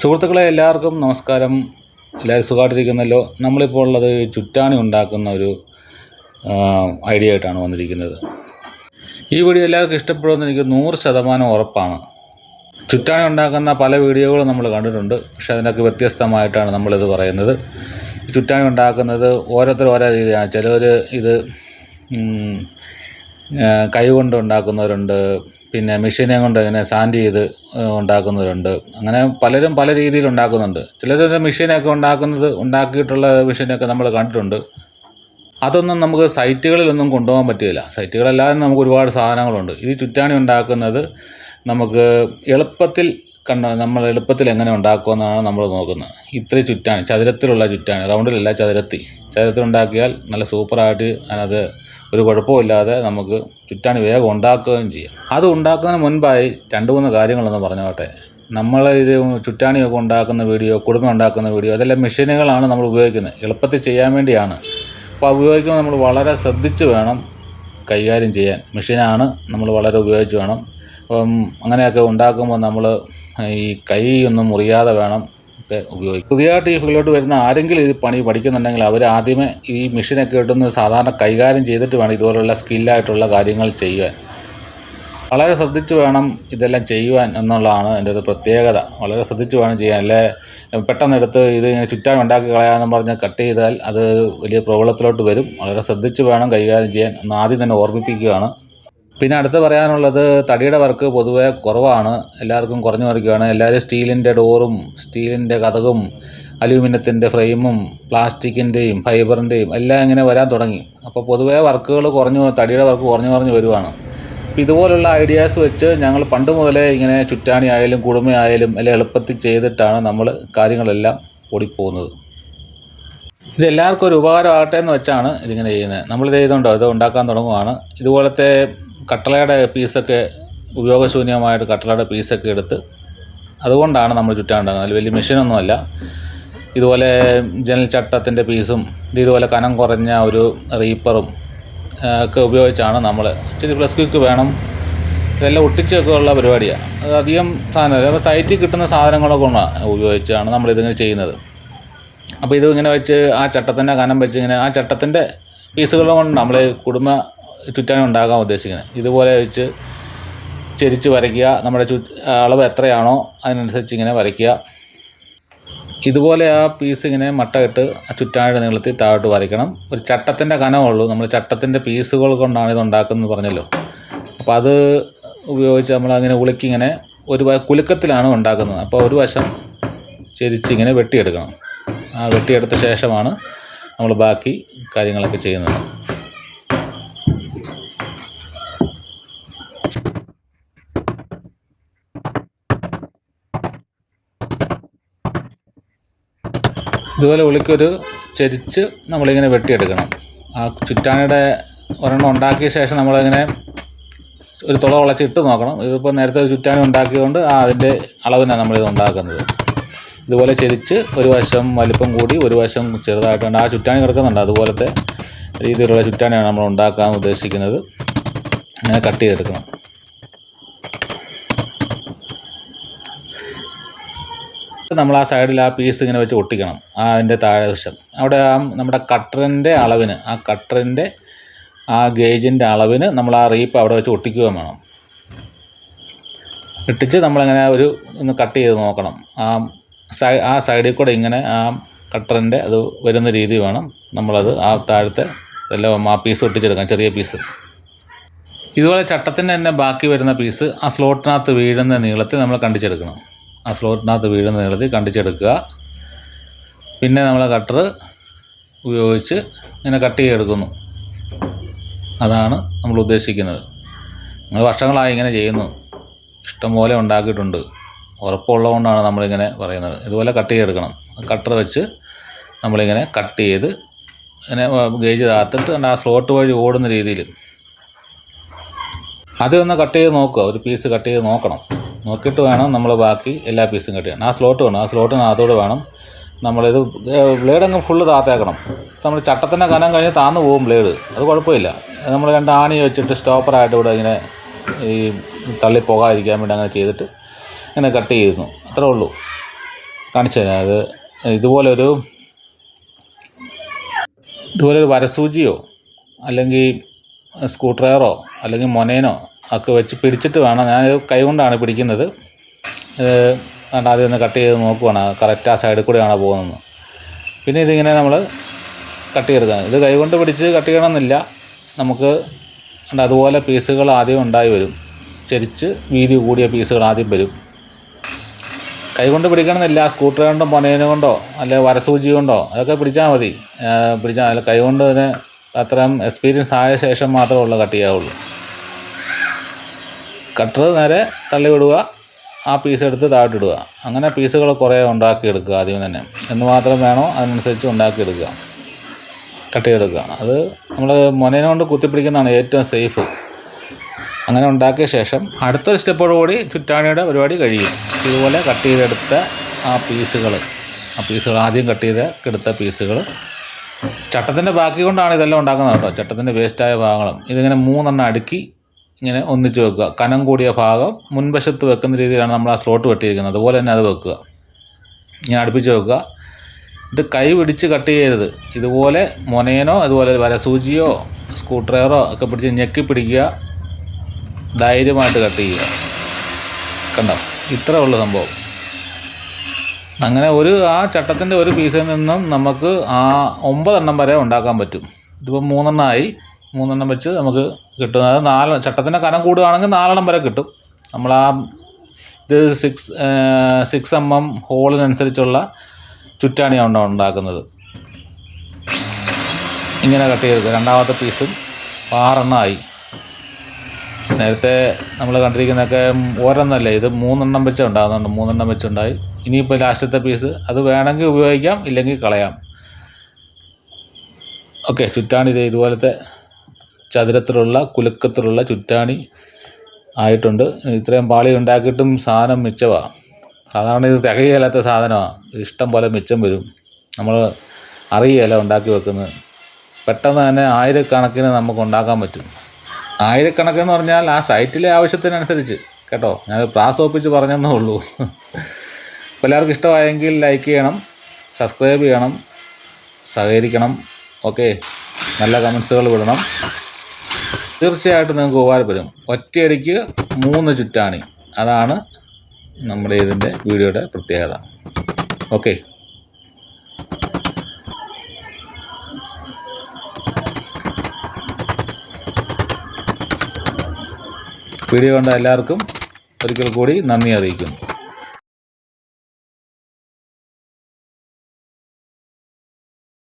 സുഹൃത്തുക്കളെ എല്ലാവർക്കും നമസ്കാരം. എല്ലാവരും സുഖമായിട്ടിരിക്കുന്നല്ലോ. നമ്മളിപ്പോൾ ഉള്ളത് ചുറ്റാണി ഉണ്ടാക്കുന്ന ഒരു ഐഡിയ ആയിട്ടാണ് വന്നിരിക്കുന്നത്. ഈ വീഡിയോ എല്ലാവർക്കും ഇഷ്ടപ്പെടുമെന്ന് എനിക്ക് നൂറ് ശതമാനം ഉറപ്പാണ്. ചുറ്റാണി ഉണ്ടാക്കുന്ന പല വീഡിയോകളും നമ്മൾ കണ്ടിട്ടുണ്ട്. പക്ഷേ അതിനൊക്കെ വ്യത്യസ്തമായിട്ടാണ് നമ്മളിത് പറയുന്നത്. ഈ ചുറ്റാണി ഉണ്ടാക്കുന്നത് ഓരോരുത്തർ ഓരോ രീതിയാണ് ചിലർ ഇത് കൈ കൊണ്ട് ഉണ്ടാക്കുന്നവരുണ്ട്. പിന്നെ മെഷീനെ കൊണ്ട് ഇങ്ങനെ സാൻഡ് ചെയ്ത് ഉണ്ടാക്കുന്നവരുണ്ട്. അങ്ങനെ പലരും പല രീതിയിൽ ഉണ്ടാക്കുന്നുണ്ട്. ചിലർ മെഷീനൊക്കെ ഉണ്ടാക്കുന്നത് ഉണ്ടാക്കിയിട്ടുള്ള മെഷീനൊക്കെ നമ്മൾ കണ്ടിട്ടുണ്ട്. അതൊന്നും നമുക്ക് സൈറ്റുകളിലൊന്നും കൊണ്ടുപോകാൻ പറ്റില്ല. സൈറ്റുകളല്ലാതെ നമുക്ക് ഒരുപാട് സാധനങ്ങളുണ്ട്. ഈ ചുറ്റാണി ഉണ്ടാക്കുന്നത് നമുക്ക് എളുപ്പത്തിൽ കണ്ട നമ്മൾ എളുപ്പത്തിൽ എങ്ങനെ ഉണ്ടാക്കുമെന്നാണ് നമ്മൾ നോക്കുന്നത്. ഇത്രയും ചുറ്റാണി ചതുരത്തിലുള്ള ചുറ്റാണി റൗണ്ടിലല്ല ചതുരത്തി. ചതുരത്തിൽ ഉണ്ടാക്കിയാൽ നല്ല സൂപ്പറായിട്ട് അതിനകത്ത് ഒരു കുഴപ്പമില്ലാതെ നമുക്ക് ചുറ്റാണി വേഗം ഉണ്ടാക്കുകയും ചെയ്യാം. അത് ഉണ്ടാക്കുന്നതിന് മുൻപായി രണ്ട് മൂന്ന് കാര്യങ്ങളൊന്ന് പറഞ്ഞോട്ടെ. നമ്മൾ ഇത് ചുറ്റാണിയൊക്കെ ഉണ്ടാക്കുന്ന വീഡിയോ കുടുംബം ഉണ്ടാക്കുന്ന വീഡിയോ അതെല്ലാം മെഷീനുകളാണ് നമ്മൾ ഉപയോഗിക്കുന്നത്. എളുപ്പത്തിൽ ചെയ്യാൻ വേണ്ടിയാണ്. അപ്പോൾ ഉപയോഗിക്കുമ്പോൾ നമ്മൾ വളരെ ശ്രദ്ധിച്ച് വേണം കൈകാര്യം ചെയ്യാൻ. മെഷീനാണ് നമ്മൾ വളരെ ഉപയോഗിച്ച് വേണം. അപ്പം അങ്ങനെയൊക്കെ ഉണ്ടാക്കുമ്പോൾ നമ്മൾ ഈ കൈ ഒന്നും മുറിയാതെ വേണം ഒക്കെ ഉപയോഗിക്കും. പുതിയതായിട്ട് ഈ ഫീൽഡിലോട്ട് വരുന്ന ആരെങ്കിലും ഇത് പണി പഠിക്കുന്നുണ്ടെങ്കിൽ അവർ ആദ്യമേ ഈ മെഷീനൊക്കെ ഇട്ടുന്ന സാധാരണ കൈകാര്യം ചെയ്തിട്ട് വേണം ഇതുപോലുള്ള സ്കില്ലായിട്ടുള്ള കാര്യങ്ങൾ ചെയ്യാൻ വളരെ ശ്രദ്ധിച്ച് വേണം ഇതെല്ലാം ചെയ്യുവാൻ എന്നുള്ളതാണ് എന്റെ ഒരു പ്രത്യേകത. വളരെ ശ്രദ്ധിച്ച് വേണം ചെയ്യാൻ. അല്ലേ? പെട്ടെന്ന് എടുത്ത് ഇത് ഇങ്ങനെ ചുറ്റാൻ ഉണ്ടാക്കി കളയാമെന്ന് പറഞ്ഞ് കട്ട് ചെയ്താൽ അത് വലിയ പ്രോബ്ലത്തിലോട്ട് വരും. വളരെ ശ്രദ്ധിച്ച് വേണം കൈകാര്യം ചെയ്യാൻ എന്ന് ആദ്യം തന്നെ ഓർമ്മിപ്പിക്കുകയാണ്. പിന്നെ അടുത്ത് പറയാനുള്ളത് തടിയുടെ വർക്ക് പൊതുവേ കുറവാണ്. എല്ലാവർക്കും കുറഞ്ഞു വരികയാണ് എല്ലാവരും സ്റ്റീലിന്റെ ഡോറും സ്റ്റീലിന്റെ കഥകും അലൂമിനിയത്തിന്റെ ഫ്രെയിമും പ്ലാസ്റ്റിക്കിന്റെയും ഫൈബറിന്റെയും എല്ലാം ഇങ്ങനെ വരാൻ തുടങ്ങി. അപ്പോൾ പൊതുവേ വർക്കുകൾ കുറഞ്ഞു തടിയുടെ വർക്ക് കുറഞ്ഞു കുറഞ്ഞു വരുവാണ്. അപ്പോൾ ഇതുപോലുള്ള ഐഡിയാസ് വെച്ച് ഞങ്ങൾ പണ്ട് മുതലേ ഇങ്ങനെ ചുറ്റാണി ആയാലും കുടുമയായാലും എല്ലാം എളുപ്പത്തിൽ ചെയ്തിട്ടാണ് നമ്മൾ കാര്യങ്ങളെല്ലാം ഓടിപ്പോകുന്നത്. ഇത് എല്ലാവർക്കും ഒരു ഉപകാരമാകട്ടെ എന്ന് വെച്ചാണ് ഇതിങ്ങനെ ചെയ്യുന്നത്. നമ്മളിത് ചെയ്തുകൊണ്ടോ ഇത് ഉണ്ടാക്കാൻ തുടങ്ങുവാണ്. ഇതുപോലത്തെ കട്ടളയുടെ പീസൊക്കെ ഉപയോഗശൂന്യമായിട്ട് കട്ടളയുടെ പീസൊക്കെ എടുത്ത് അതുകൊണ്ടാണ് നമ്മൾ ചുറ്റാണ്ടാകുന്നത് അതിൽ വലിയ മെഷീനൊന്നുമല്ല. ഇതുപോലെ ജനൽ ചട്ടത്തിന്റെ പീസും ഇതുപോലെ കനം കുറഞ്ഞ ഒരു റീപ്പറും ഒക്കെ ഉപയോഗിച്ചാണ് നമ്മൾ ഇച്ചിരി പ്ലസ് ക്യൂക്ക് വേണം. ഇതെല്ലാം ഒട്ടിച്ചൊക്കെ ഉള്ള പരിപാടിയാണ്. അത് അധികം സാധനം അപ്പോൾ സൈറ്റിൽ കിട്ടുന്ന സാധനങ്ങളൊക്കെ ഉപയോഗിച്ചാണ് നമ്മളിതിങ്ങനെ ചെയ്യുന്നത്. അപ്പോൾ ഇത് ഇങ്ങനെ വെച്ച് ആ ചട്ടത്തിന്റെ കനം വെച്ച് ഇങ്ങനെ ആ ചട്ടത്തിന്റെ പീസുകൾ കൊണ്ട് നമ്മൾ കുടുംബ ചുറ്റാനും ഉണ്ടാക്കാൻ ഉദ്ദേശിക്കുന്നത്. ഇതുപോലെ വെച്ച് ചെരിച്ച് വരയ്ക്കുക. നമ്മുടെ ചു അളവ് എത്രയാണോ അതിനനുസരിച്ച് ഇങ്ങനെ വരയ്ക്കുക. ഇതുപോലെ ആ പീസ് ഇങ്ങനെ മട്ട ഇട്ട് ആ ചുറ്റാനിയുടെ നീളത്തിൽ താഴോട്ട് വരയ്ക്കണം. ഒരു ചട്ടത്തിന്റെ കനമുള്ളൂ നമ്മൾ ചട്ടത്തിന്റെ പീസുകൾ കൊണ്ടാണ് ഇത് ഉണ്ടാക്കുന്നത് പറഞ്ഞല്ലോ. അപ്പോൾ അത് ഉപയോഗിച്ച് നമ്മൾ അങ്ങനെ ഉളുക്കിങ്ങനെ ഒരു കുലുക്കത്തിലാണ് ഉണ്ടാക്കുന്നത്. അപ്പോൾ ഒരു വശം ചെരിച്ചിങ്ങനെ വെട്ടിയെടുക്കണം. ആ വെട്ടിയെടുത്ത ശേഷമാണ് നമ്മൾ ബാക്കി കാര്യങ്ങളൊക്കെ ചെയ്യുന്നത്. ഇതുപോലെ ഉള്ളിക്കൊരു ചെരിച്ച് നമ്മളിങ്ങനെ വെട്ടിയെടുക്കണം. ആ ചുറ്റാനയുടെ ഒരെണ്ണം ഉണ്ടാക്കിയ ശേഷം നമ്മളിങ്ങനെ ഒരു തുള വളച്ചിട്ട് നോക്കണം. ഇതിപ്പോൾ നേരത്തെ ഒരു ചുറ്റാണി ഉണ്ടാക്കിയതുകൊണ്ട് ആ അതിന്റെ അളവിനാണ് നമ്മളിത് ഉണ്ടാക്കുന്നത്. ഇതുപോലെ ചെരിച്ച് ഒരു വശം വലിപ്പം കൂടി ഒരു വശം ചെറുതായിട്ടുണ്ട്. ആ ചുറ്റാണി കിടക്കുന്നുണ്ട്. അതുപോലത്തെ രീതിയിലുള്ള ചുറ്റാണിയാണ് നമ്മൾ ഉണ്ടാക്കാൻ ഉദ്ദേശിക്കുന്നത്. അങ്ങനെ കട്ട് ചെയ്തെടുക്കണം. നമ്മൾ ആ സൈഡിൽ ആ പീസ് ഇങ്ങനെ വെച്ച് ഒട്ടിക്കണം ആ അതിന്റെ താഴെ വശം. അവിടെ ആ നമ്മുടെ കട്ടറിന്റെ അളവിന് ആ കട്ടറിന്റെ ആ ഗേജിന്റെ അളവിന് നമ്മൾ ആ റീപ്പ് അവിടെ വെച്ച് ഒട്ടിക്കുകയും വേണം. ഇട്ടിച്ച് നമ്മളങ്ങനെ ഒരു ഒന്ന് കട്ട് ചെയ്ത് നോക്കണം. ആ സൈ ആ സൈഡിൽ കൂടെ ഇങ്ങനെ ആ കട്ടറിന്റെ അത് വരുന്ന രീതി വേണം നമ്മളത് ആ താഴത്തെ എല്ലാം ആ പീസ് ഒട്ടിച്ചെടുക്കാം ചെറിയ പീസ് ഇതുപോലെ ചട്ടത്തിന്റെ തന്നെ ബാക്കി വരുന്ന പീസ് ആ സ്ലോട്ടിനകത്ത് വീഴുന്ന നീളത്തിൽ നമ്മൾ കണ്ടിച്ചെടുക്കണം. ആ സ്ലോട്ടിനകത്ത് വീഴുന്ന നീളത്തിൽ കണ്ടിച്ചെടുക്കുക. പിന്നെ നമ്മൾ കട്ടർ ഉപയോഗിച്ച് ഇങ്ങനെ കട്ട് ചെയ്തെടുക്കുന്നു. അതാണ് നമ്മൾ ഉദ്ദേശിക്കുന്നത്. നിങ്ങൾ വർഷങ്ങളായി ഇങ്ങനെ ചെയ്യുന്നു. ഇഷ്ടംപോലെ ഉണ്ടാക്കിയിട്ടുണ്ട്. ഉറപ്പുള്ളതുകൊണ്ടാണ് നമ്മളിങ്ങനെ പറയുന്നത്. ഇതുപോലെ കട്ട് ചെയ്തെടുക്കണം. കട്ടർ വെച്ച് നമ്മളിങ്ങനെ കട്ട് ചെയ്ത് ഇങ്ങനെ ഗേജ് താത്തിട്ട് ആ സ്ലോട്ട് വഴി ഓടുന്ന രീതിയിൽ ആദ്യം ഒന്ന് കട്ട് ചെയ്ത് നോക്കുക ഒരു പീസ് കട്ട് ചെയ്ത് നോക്കണം. നോക്കിയിട്ട് വേണം നമ്മൾ ബാക്കി എല്ലാ പീസും കട്ട് ചെയ്യണം ആ സ്ലോട്ട് വേണം. ആ സ്ലോട്ടിനകത്തോട് വേണം നമ്മളിത് ബ്ലേഡ് അങ്ങ് ഫുള്ള് താത്തേക്കണം. നമ്മൾ ചട്ടത്തിന്റെ കനം കഴിഞ്ഞ് താന്ന് പോകും ബ്ലേഡ് അത് കുഴപ്പമില്ല. നമ്മൾ രണ്ട് ആണി വെച്ചിട്ട് സ്റ്റോപ്പറായിട്ട് ഇവിടെ ഇങ്ങനെ ഈ തള്ളി പോകാതിരിക്കാൻ വേണ്ടി അങ്ങനെ ചെയ്തിട്ട് ഇങ്ങനെ കട്ട് ചെയ്യുന്നു അത്രേ ഉള്ളൂ. കാണിച്ചു തരാം. അത് ഇതുപോലൊരു ഇതുപോലൊരു വരസൂചിയോ അല്ലെങ്കിൽ സ്ക്രൂ ഡ്രൈവറോ അല്ലെങ്കിൽ മൊനേനോ ഒക്കെ വെച്ച് പിടിച്ചിട്ട് വേണം. ഞാൻ കൈ കൊണ്ടാണ് പിടിക്കുന്നത്. വേണ്ട ആദ്യം ഒന്ന് കട്ട് ചെയ്ത് നോക്കുവാണ്. കറക്റ്റ് ആ സൈഡിൽ കൂടെയാണ് പോകുന്നത്. പിന്നെ ഇതിങ്ങനെ നമ്മൾ കട്ട് ചെയ്തെടുക്കാം ഇത് കൈകൊണ്ട് പിടിച്ച് കട്ട് ചെയ്യണമെന്നില്ല. നമുക്ക് അതുപോലെ പീസുകൾ ആദ്യം ഉണ്ടായി വരും. ചരിച്ച് വീതി കൂടിയ പീസുകൾ ആദ്യം വരും. കൈകൊണ്ട് പിടിക്കണമെന്നില്ല. സ്കൂട്ടർ കൊണ്ടോ പണയനെ കൊണ്ടോ അല്ലെ വരസൂചി കൊണ്ടോ അതൊക്കെ പിടിച്ചാൽ മതി. പിടിച്ചാൽ കൈകൊണ്ട് അതിന് അത്രയും എക്സ്പീരിയൻസ് ആയ ശേഷം മാത്രമേ ഉള്ളൂ കട്ട് ചെയ്യാവുള്ളൂ. കട്ടർ നേരെ തള്ളി വിടുക ആ പീസ് എടുത്ത് താഴ്ത്തിടുക. അങ്ങനെ പീസുകൾ കുറേ ഉണ്ടാക്കിയെടുക്കുക ആദ്യം തന്നെ. എന്ന് മാത്രം വേണോ അതിനനുസരിച്ച് ഉണ്ടാക്കിയെടുക്കുക. കട്ട് ചെയ്തെടുക്കുക അത് നമ്മൾ മുനേനെ കൊണ്ട് കുത്തിപ്പിടിക്കുന്നതാണ് ഏറ്റവും സേഫ് അങ്ങനെ ഉണ്ടാക്കിയ ശേഷം അടുത്തൊരു സ്റ്റെപ്പോട് കൂടി ചുറ്റാണിയുടെ പരിപാടി കഴിയും. ഇതുപോലെ കട്ട് ചെയ്തെടുത്ത ആ പീസുകൾ ആ പീസുകൾ ആദ്യം കട്ട് ചെയ്ത് എടുത്ത പീസുകൾ ചട്ടത്തിന്റെ ബാക്കി കൊണ്ടാണ് ഇതെല്ലാം ഉണ്ടാക്കുന്നത് കേട്ടോ. ചട്ടത്തിന്റെ വേസ്റ്റായ ഭാഗങ്ങളും. ഇതിങ്ങനെ മൂന്നെണ്ണം അടുക്കി ഇങ്ങനെ ഒന്നിച്ച് വെക്കുക. കനം കൂടിയ ഭാഗം മുൻവശത്ത് വെക്കുന്ന രീതിയിലാണ് നമ്മൾ ആ സ്ലോട്ട് വെട്ടിയിരിക്കുന്നത്. അതുപോലെ തന്നെ അത് വെക്കുക. ഇങ്ങനെ അടുപ്പിച്ച് വെക്കുക. ഇത് കൈ പിടിച്ച് കട്ട് ചെയ്യരുത്. ഇതുപോലെ മൊനേനോ അതുപോലെ വരസൂചിയോ സ്ക്രൂ ഡ്രൈവറോ ഒക്കെ പിടിച്ച് ഞെക്കി പിടിക്കുക. ധൈര്യമായിട്ട് കട്ട് ചെയ്യുക. കണ്ടോ? ഇത്രേ ഉള്ളൂ സംഭവം. അങ്ങനെ ഒരു ആ ചട്ടത്തിന്റെ ഒരു പീസിൽ നിന്നും നമുക്ക് ആ ഒമ്പതെണ്ണം വരെ ഉണ്ടാക്കാൻ പറ്റും. ഇതിപ്പോൾ മൂന്നെണ്ണമായി മൂന്നെണ്ണം വെച്ച് നമുക്ക് കിട്ടും. അത് നാല് ചട്ടത്തിന്റെ കനം കൂടുകയാണെങ്കിൽ നാലെണ്ണം വരെ കിട്ടും. നമ്മൾ ആ ഇത് സിക്സ് സിക്സ് എം എം ഹോളിനനുസരിച്ചുള്ള ചുറ്റാണിയാണ് ഉണ്ടാക്കുന്നത്. ഇങ്ങനെ കട്ട് ചെയ്തെടുക്കുക രണ്ടാമത്തെ പീസും ആറെണ്ണമായി നേരത്തെ നമ്മൾ കണ്ടിരിക്കുന്നതൊക്കെ ഒരെണ്ണമല്ല ഇത് മൂന്നെണ്ണം വെച്ച് ഉണ്ടാകുന്നുണ്ട്. മൂന്നെണ്ണം വെച്ചുണ്ടായി. ഇനിയിപ്പോൾ ലാസ്റ്റത്തെ പീസ് അത് വേണമെങ്കിൽ ഉപയോഗിക്കാം ഇല്ലെങ്കിൽ കളയാം. ഓക്കെ ചുറ്റാണിത് ഇതുപോലത്തെ ചതുരത്തിലുള്ള കുലുക്കത്തിലുള്ള ചുറ്റാണി ആയിട്ടുണ്ട്. ഇത്രയും പാളി ഉണ്ടാക്കിയിട്ടും സാധനം മിച്ചമാണ് സാധാരണ ഇത് തികയില്ലാത്ത സാധനമാണ് ഇഷ്ടം പോലെ മിച്ചം വരും. നമ്മൾ അറിയുകയല്ല ഉണ്ടാക്കി വെക്കുന്നത്. പെട്ടെന്ന് തന്നെ ആയിരക്കണക്കിന് നമുക്ക് ഉണ്ടാക്കാൻ പറ്റും. ആയിരക്കണക്കെന്ന് പറഞ്ഞാൽ ആ സൈറ്റിലെ ആവശ്യത്തിനനുസരിച്ച്. കേട്ടോ ഞാൻ പ്രാസോപ്പിച്ച് പറഞ്ഞെന്നേ ഉള്ളൂ. അപ്പോൾ എല്ലാവർക്കും ഇഷ്ടമായെങ്കിൽ ലൈക്ക് ചെയ്യണം സബ്സ്ക്രൈബ് ചെയ്യണം സഹകരിക്കണം. ഓക്കെ നല്ല കമൻസുകൾ വിടണം. തീർച്ചയായിട്ടും നിങ്ങൾക്ക് ഉപകാരപ്പെടും. ഒറ്റയടിക്ക് മൂന്ന് ചുറ്റാണി. അതാണ് നമ്മുടെ ഇതിന്റെ വീഡിയോയുടെ പ്രത്യേകത. ഓക്കെ വീഡിയോ കണ്ട എല്ലാവർക്കും ഒരിക്കൽ കൂടി നന്ദി അറിയിക്കുന്നു.